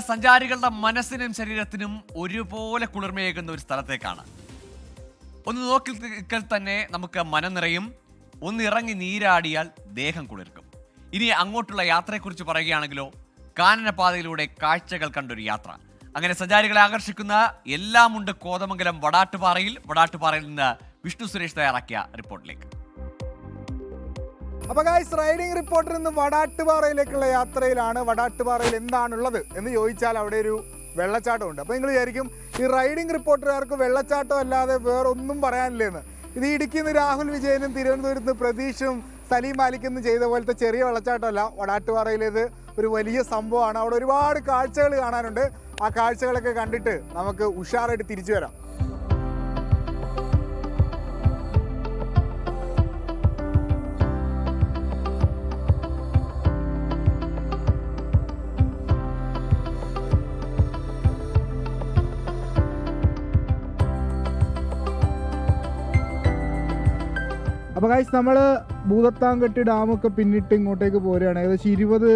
സഞ്ചാരികളുടെ മനസ്സിനും ശരീരത്തിനും ഒരുപോലെ കുളിർമയേകുന്ന ഒരു സ്ഥലത്തേക്കാണ്. ഒന്ന് നോക്കി നിൽക്കൽ തന്നെ നമുക്ക് മനം നിറയും. ഒന്ന് ഇറങ്ങി നീരാടിയാൽ ദേഹം കുളിർക്കും. ഇനി അങ്ങോട്ടുള്ള യാത്രയെക്കുറിച്ച് പറയുകയാണെങ്കിലോ കാനനപാതയിലൂടെ കാഴ്ചകൾ കണ്ടൊരു യാത്ര. അങ്ങനെ സഞ്ചാരികളെ ആകർഷിക്കുന്ന എല്ലാമുണ്ട് കോതമംഗലം വടാട്ടുപാറയിൽ. വടാട്ടുപാറയിൽ നിന്ന് വിഷ്ണു സുരേഷ് തയ്യാറാക്കിയ റിപ്പോർട്ടിലേക്ക്. അപ്പൊ ഗായ്സ് റൈഡിംഗ് റിപ്പോർട്ടർ ഇന്ന് വടാട്ടുപാറയിലേക്കുള്ള യാത്രയിലാണ്. വടാട്ടുപാറയിൽ എന്താണുള്ളത് എന്ന് ചോദിച്ചാൽ അവിടെ ഒരു വെള്ളച്ചാട്ടമുണ്ട്. അപ്പോൾ നിങ്ങൾ വിചാരിക്കും ഈ റൈഡിംഗ് റിപ്പോർട്ടർകാർക്ക് വെള്ളച്ചാട്ടം അല്ലാതെ വേറെ ഒന്നും പറയാനില്ലെന്ന്. ഇത് ഇടുക്കിയിൽ നിന്ന് രാഹുൽ വിജയനും തിരുവനന്തപുരത്ത് നിന്ന് പ്രതീഷും സലീം മാലിക്കും ചെയ്ത പോലത്തെ ചെറിയ വെള്ളച്ചാട്ടമല്ല. വടാട്ടുപാറയിലേത് ഒരു വലിയ സംഭവമാണ്. അവിടെ ഒരുപാട് കാഴ്ചകൾ കാണാനുണ്ട്. ആ കാഴ്ചകളൊക്കെ കണ്ടിട്ട് നമുക്ക് ഉഷാറായിട്ട് തിരിച്ചു വരാം. അപ്പോൾ ഗൈസ് നമ്മൾ ഭൂതത്താൻകെട്ടി ഡാമൊക്കെ പിന്നിട്ട് ഇങ്ങോട്ടേക്ക് പോരുകയാണ്. ഏകദേശം ഇരുപത്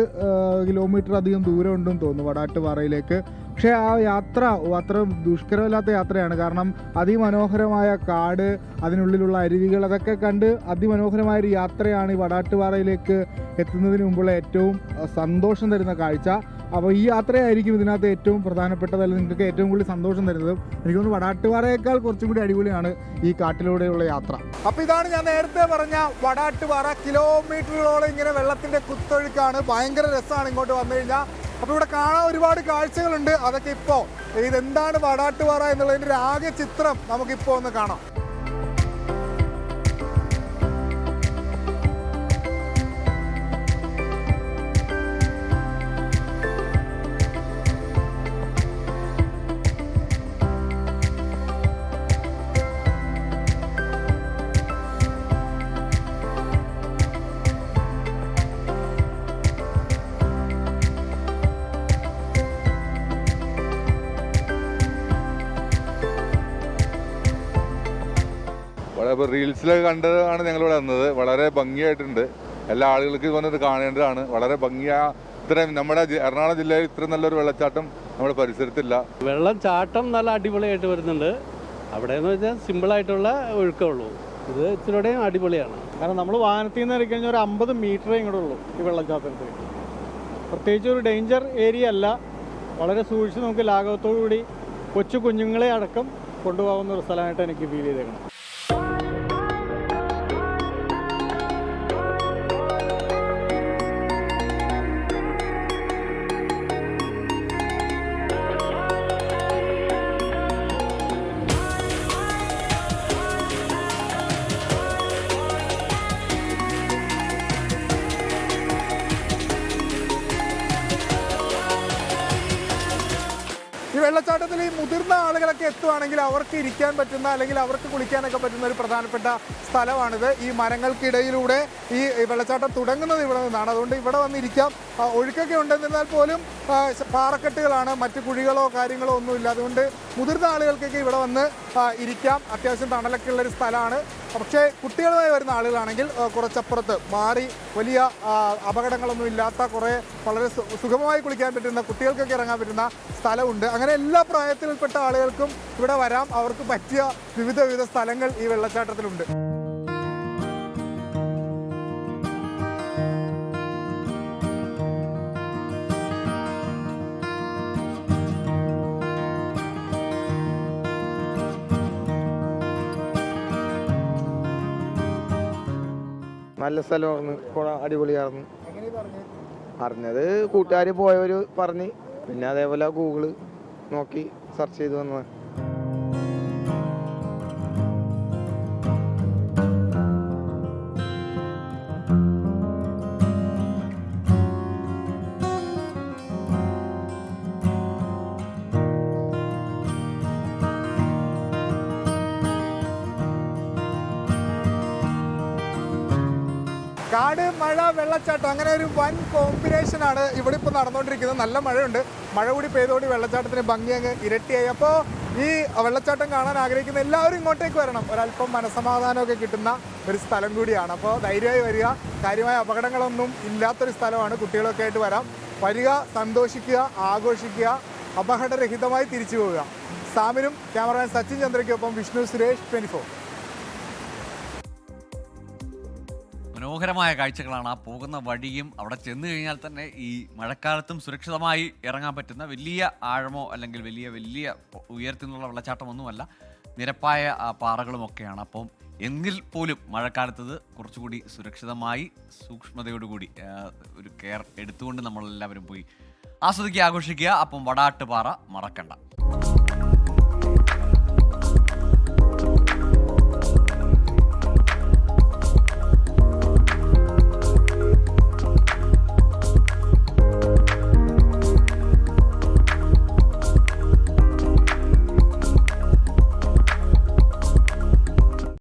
കിലോമീറ്റർ അധികം ദൂരം ഉണ്ടെന്ന് തോന്നുന്നു വടാട്ടുപാറയിലേക്ക്. പക്ഷേ ആ യാത്ര അത്ര ദുഷ്കരമില്ലാത്ത യാത്രയാണ്. കാരണം അതിമനോഹരമായ കാട് അതിനുള്ളിലുള്ള അരുവികൾ അതൊക്കെ കണ്ട് അതിമനോഹരമായ ഒരു യാത്രയാണ് ഈ വടാട്ടുപാറയിലേക്ക് എത്തുന്നതിന് മുമ്പുള്ള ഏറ്റവും സന്തോഷം തരുന്ന കാഴ്ച. അപ്പോൾ ഈ യാത്രയായിരിക്കും ഇതിനകത്ത് ഏറ്റവും പ്രധാനപ്പെട്ടത് അല്ലെങ്കിൽ നിങ്ങൾക്ക് ഏറ്റവും കൂടുതൽ സന്തോഷം തരുന്നത്. എനിക്ക് തോന്നുന്നു വടാട്ടുപാറയേക്കാൾ കുറച്ചും കൂടി അടിപൊളിയാണ് ഈ കാട്ടിലൂടെയുള്ള യാത്ര. അപ്പോൾ ഇതാണ് ഞാൻ നേരത്തെ പറഞ്ഞ വടാട്ടുപാറ കിലോമീറ്ററുകളോളം ഇങ്ങനെ വെള്ളത്തിന്റെ കുത്തൊഴുക്കാണ്. ഭയങ്കര രസമാണ് ഇങ്ങോട്ട് വന്നു കഴിഞ്ഞാൽ. അപ്പോൾ ഇവിടെ കാണാൻ ഒരുപാട് കാഴ്ചകളുണ്ട്. അതൊക്കെ ഇപ്പോൾ ഇതെന്താണ് വടാട്ടുപാറ എന്നുള്ളതിന്റെ ആകെ ചിത്രം നമുക്കിപ്പോൾ ഒന്ന് കാണാം. വളരെ ഇപ്പോൾ റീൽസിലൊക്കെ കണ്ടതാണ് ഞങ്ങളിവിടെ വന്നത്. വളരെ ഭംഗിയായിട്ടുണ്ട്. എല്ലാ ആളുകൾക്കും വന്നത് കാണേണ്ടതാണ്. വളരെ ഭംഗിയാ. ഇത്രയും നമ്മുടെ എറണാകുളം ജില്ലയിൽ ഇത്രയും നല്ലൊരു വെള്ളച്ചാട്ടം നമ്മുടെ പരിസരത്തില്ല. വെള്ളം ചാട്ടം നല്ല അടിപൊളിയായിട്ട് വരുന്നുണ്ട്. അവിടെ എന്ന് വെച്ചാൽ സിമ്പിളായിട്ടുള്ള ഒഴുക്കേ ഉള്ളൂ. ഇത് ഇച്ചിരിയും അടിപൊളിയാണ്. കാരണം നമ്മൾ വാഹനത്തിൽ നിന്ന് ഇറക്കഴിഞ്ഞാൽ ഒരു അമ്പത് മീറ്ററേ ഇങ്ങോട്ട് ഉള്ളൂ ഈ വെള്ളച്ചാട്ടത്തിൽ പ്രത്യേകിച്ച് ഒരു ഡേഞ്ചർ ഏരിയ അല്ല. വളരെ സൂക്ഷിച്ച് നമുക്ക് ലാഘവത്തോടു കൂടി കൊച്ചു കുഞ്ഞുങ്ങളെ അടക്കം കൊണ്ടുപോകുന്ന ഒരു സ്ഥലമായിട്ട് എനിക്ക് ഫീൽ ചെയ്തേക്കണം വെള്ളച്ചാട്ടത്തിൽ ഈ മുതിർന്ന ആളുകളൊക്കെ എത്തുവാണെങ്കിൽ അവർക്ക് ഇരിക്കാൻ പറ്റുന്ന അല്ലെങ്കിൽ അവർക്ക് കുളിക്കാനൊക്കെ പറ്റുന്ന ഒരു പ്രധാനപ്പെട്ട സ്ഥലമാണിത്. ഈ മരങ്ങൾക്കിടയിലൂടെ ഈ വെള്ളച്ചാട്ടം തുടങ്ങുന്നത് ഇവിടെ നിന്നാണ്. അതുകൊണ്ട് ഇവിടെ വന്നിരിക്കാം. ഒഴുക്കൊക്കെ ഉണ്ടെന്നിരുന്നാൽ പോലും പാറക്കെട്ടുകളാണ്. മറ്റു കുഴികളോ കാര്യങ്ങളോ ഒന്നുമില്ല. അതുകൊണ്ട് മുതിർന്ന ആളുകൾക്കൊക്കെ ഇവിടെ വന്ന് ഇരിക്കാം. അത്യാവശ്യം തണലൊക്കെ ഉള്ളൊരു സ്ഥലമാണ്. പക്ഷേ കുട്ടികളുമായി വരുന്ന ആളുകളാണെങ്കിൽ കുറച്ചപ്പുറത്ത് മാറി വലിയ അപകടങ്ങളൊന്നും ഇല്ലാത്ത കുറേ വളരെ സുഗമമായി കുളിക്കാൻ പറ്റുന്ന കുട്ടികൾക്കൊക്കെ ഇറങ്ങാൻ പറ്റുന്ന സ്ഥലമുണ്ട്. അങ്ങനെ എല്ലാ പ്രായത്തിൽപ്പെട്ട ആളുകൾക്കും ഇവിടെ വരാം. അവർക്ക് പറ്റിയ വിവിധ വിവിധ സ്ഥലങ്ങൾ ഈ വെള്ളച്ചാട്ടത്തിലുണ്ട്. നല്ല സ്ഥലമായിരുന്നു അടിപൊളിയായിരുന്നു അറിഞ്ഞത് കൂട്ടുകാർ പോയവർ പറഞ്ഞ്. പിന്നെ അതേപോലെ ഗൂഗിൾ നോക്കി സെർച്ച് ചെയ്ത് വന്നത് കാട് മഴ വെള്ളച്ചാട്ടം അങ്ങനെ ഒരു വൻ കോമ്പിനേഷൻ ആണ് ഇവിടെ ഇപ്പോൾ നടന്നുകൊണ്ടിരിക്കുന്നത് നല്ല മഴയുണ്ട്. മഴ കൂടി പെയ്തോടി വെള്ളച്ചാട്ടത്തിന് ഭംഗി അങ്ങ് ഇരട്ടിയായി. അപ്പോൾ ഈ വെള്ളച്ചാട്ടം കാണാൻ ആഗ്രഹിക്കുന്ന എല്ലാവരും ഇങ്ങോട്ടേക്ക് വരണം. ഒരല്പം മനസമാധാനമൊക്കെ കിട്ടുന്ന ഒരു സ്ഥലം കൂടിയാണ്. അപ്പോൾ ധൈര്യമായി വരിക. കാര്യമായ അപകടങ്ങളൊന്നും ഇല്ലാത്തൊരു സ്ഥലമാണ്. കുട്ടികളൊക്കെ ആയിട്ട് വരാം. വരിക സന്തോഷിക്കുക ആഘോഷിക്കുക അപകടരഹിതമായി തിരിച്ചു പോവുക. സാമിനും ക്യാമറമാൻ സച്ചിൻ ചന്ദ്രയ്ക്കൊപ്പം വിഷ്ണു സുരേഷ് ട്വന്റി മനോഹരമായ കാഴ്ചകളാണ് ആ പോകുന്ന വഴിയും. അവിടെ ചെന്ന് കഴിഞ്ഞാൽ തന്നെ ഈ മഴക്കാലത്തും സുരക്ഷിതമായി ഇറങ്ങാൻ പറ്റുന്ന വലിയ ആഴമോ അല്ലെങ്കിൽ വലിയ വലിയ ഉയരത്തിൽ നിന്നുള്ള വെള്ളച്ചാട്ടമൊന്നുമല്ല. നിരപ്പായ പാറകളുമൊക്കെയാണ്. അപ്പം എങ്കിൽ പോലും മഴക്കാലത്തത് കുറച്ചുകൂടി സുരക്ഷിതമായി സൂക്ഷ്മതയോടുകൂടി ഒരു കെയർ എടുത്തുകൊണ്ട് നമ്മളെല്ലാവരും പോയി ആസ്വദിക്കുക ആഘോഷിക്കുക. അപ്പം വടാട്ടുപാറ മറക്കണ്ട.